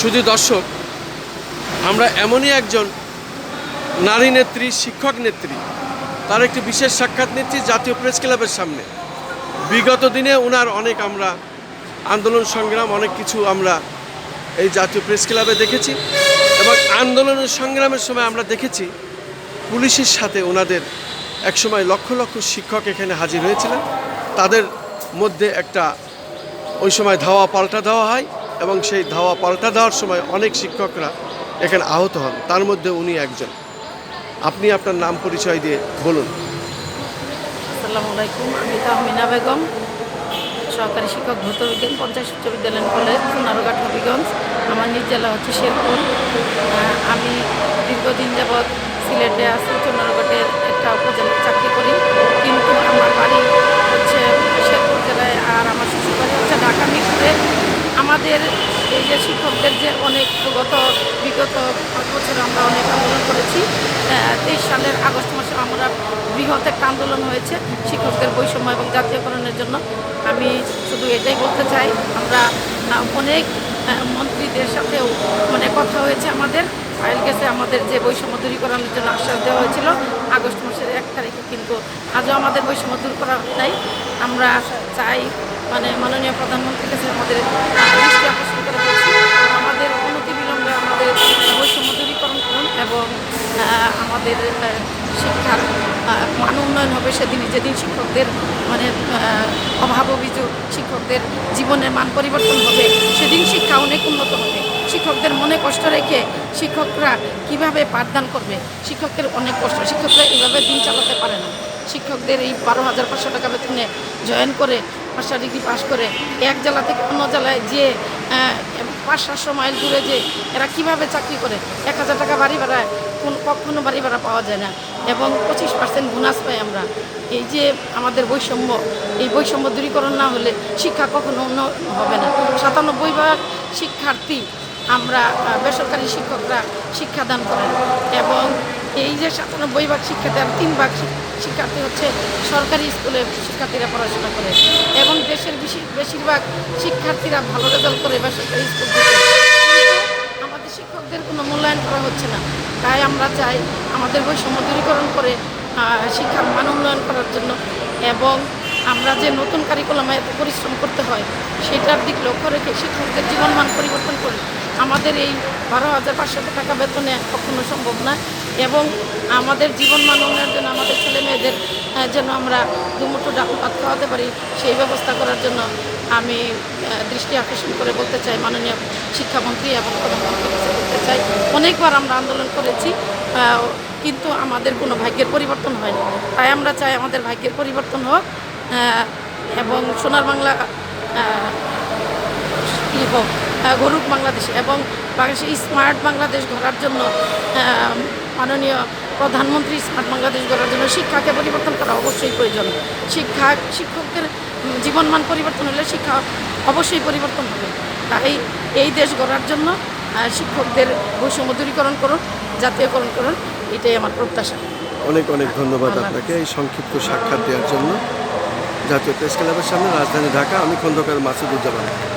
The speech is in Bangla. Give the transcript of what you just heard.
শুধু দর্শক, আমরা এমনই একজন নারী নেত্রী, শিক্ষক নেত্রী, তার একটি বিশেষ সাক্ষাৎ নিচ্ছি জাতীয় প্রেস ক্লাবের সামনে। বিগত দিনে ওনার অনেক আমরা আন্দোলন সংগ্রাম, অনেক কিছু আমরা এই জাতীয় প্রেস ক্লাবে দেখেছি এবং আন্দোলন ও সংগ্রামের সময় আমরা দেখেছি পুলিশের সাথে ওনাদের একসময় লক্ষ লক্ষ শিক্ষক এখানে হাজির হয়েছিলেন। তাদের মধ্যে একটা ওই সময় ধাওয়া, পাল্টা দেওয়া হয়। এবং সেই ধাওয়া পাল্টা দেওয়ার সময় অনেক শিক্ষকরা এখানে আহত হন। তার মধ্যে উনি একজন। আপনি আপনার নাম পরিচয় দিয়ে বলুন। আসসালামু আলাইকুম, আমি তাহমিনা বেগম, সহকারী শিক্ষক ভৌত বিজ্ঞান পঞ্চায়েত উচ্চ বিদ্যালয় কলেজ সোনারঘাট হবিগঞ্জ। আমার নিজ জেলা হচ্ছে শেরপুর। আমি দীর্ঘদিন যাবৎ সিলেটে আছি সোনারঘাটের একটা উপজেলায় চাকরি করি। কিন্তু আমার বাড়ি হচ্ছে শেরপুর জেলায় আর আমার শ্বশুর বাড়ি হচ্ছে ঢাকা মিরপুরে আমাদের এই শিক্ষকদের যে অনেক গত বিগত পাঁচ বছর আমরা অনেক আন্দোলন করেছি তেইশ সালের আগস্ট মাসে আমরা বৃহৎ একটা আন্দোলন হয়েছে শিক্ষকদের বৈষম্য এবং জাতীয়করণের জন্য। আমি শুধু এটাই বলতে চাই, আমরা অনেক মন্ত্রীদের সাথেও মানে কথা হয়েছে আমাদের। ফাইল গেছে, আমাদের যে বৈষম্য দূরীকরণের জন্য আশ্বাস দেওয়া হয়েছিল। আগস্ট মাসের এক তারিখে কিন্তু আজও আমাদের বৈষম্য দূর করা নাই। আমরা চাই মানে মাননীয় প্রধানমন্ত্রীর কাছে আমাদের উন্নয়ন হবে সেদিনই যেদিন শিক্ষকদের মানে অভাব অভিযোগ, শিক্ষকদের জীবনের মান পরিবর্তন হবে, সেদিন শিক্ষা অনেক উন্নত হবে। শিক্ষকদের মনে কষ্ট রেখে শিক্ষকরা কীভাবে পাঠদান করবে? শিক্ষকের অনেক কষ্ট। শিক্ষকরা এইভাবে দিন চালাতে পারে না। শিক্ষকদের এই বারো হাজার পাঁচশো টাকা বেতনে জয়েন করে মাস্টার ডিগ্রি পাশ করে, এক জেলা থেকে অন্য জেলায় যে পাঁচ সাতশো মাইল দূরে যে, এরা কীভাবে চাকরি করে? এক হাজার টাকা বাড়ি ভাড়ায় কোন কখনো বাড়ি ভাড়া পাওয়া যায় না এবং পঁচিশ পার্সেন্ট বোনাস পাই আমরা। এই যে আমাদের বৈষম্য, এই বৈষম্য দূরীকরণ না হলে শিক্ষা কখনো হবে না। সাতানব্বই ভাগ শিক্ষার্থী আমরা বেসরকারি শিক্ষকরা শিক্ষাদান করেন এবং এই যে সাতানব্বই ভাগ শিক্ষার্থী আর তিন ভাগ শিক্ষার্থী হচ্ছে সরকারি স্কুলে শিক্ষার্থীরা পড়াশোনা করে এবং দেশের বেশি বেশিরভাগ শিক্ষার্থীরা ভালো রেজাল্ট করে বেসরকারি স্কুল থেকে। আমাদের শিক্ষকদের কোনো মূল্যায়ন করা হচ্ছে না। তাই আমরা চাই আমাদের বৈষম্য দূরীকরণ করে শিক্ষার মান উন্নয়ন করার জন্য। এবং আমরা যে নতুন কারিকুলামে এত পরিশ্রম করতে হয়, সেটার দিক লক্ষ্য রেখে শিক্ষকদের জীবনমান পরিবর্তন করে আমাদের এই বারো হাজার পাঁচশো টাকা বেতনে কখনো সম্ভব না। এবং আমাদের জীবনমান উন্নয়নের জন্য আমাদের ছেলে মেয়েদের যেন আমরা দুমুঠো ডাল ভাত খাওয়াতে পারি, সেই ব্যবস্থা করার জন্য আমি দৃষ্টি আকর্ষণ করে বলতে চাই মাননীয় শিক্ষামন্ত্রী এবং চাই অনেকবার আমরা আন্দোলন করেছি কিন্তু আমাদের কোনো ভাগ্যের পরিবর্তন হয়নি। তাই আমরা চাই আমাদের ভাগ্যের পরিবর্তন হোক এবং সোনার বাংলা হোক গরুক বাংলাদেশ এবং বাংলাদেশে স্মার্ট বাংলাদেশ গড়ার জন্য মাননীয় প্রধানমন্ত্রী স্মার্ট বাংলাদেশ গড়ার জন্য শিক্ষাকে পরিবর্তন করা অবশ্যই প্রয়োজন। শিক্ষা, শিক্ষকদের জীবনমান পরিবর্তন হলে শিক্ষা অবশ্যই পরিবর্তন হবে। তাই এই দেশ গড়ার জন্য শিক্ষকদের বৈষম্য দূরীকরণ করুন জাতীয়করণ করুন এটাই আমার প্রত্যাশা। অনেক অনেক ধন্যবাদ আপনাকে এই সংক্ষিপ্ত সাক্ষাৎ দেওয়ার জন্য। জাতীয় প্রেস ক্লাবের সামনে রাজধানী ঢাকা আমি খন্দকার মাসুদুজ্জামান।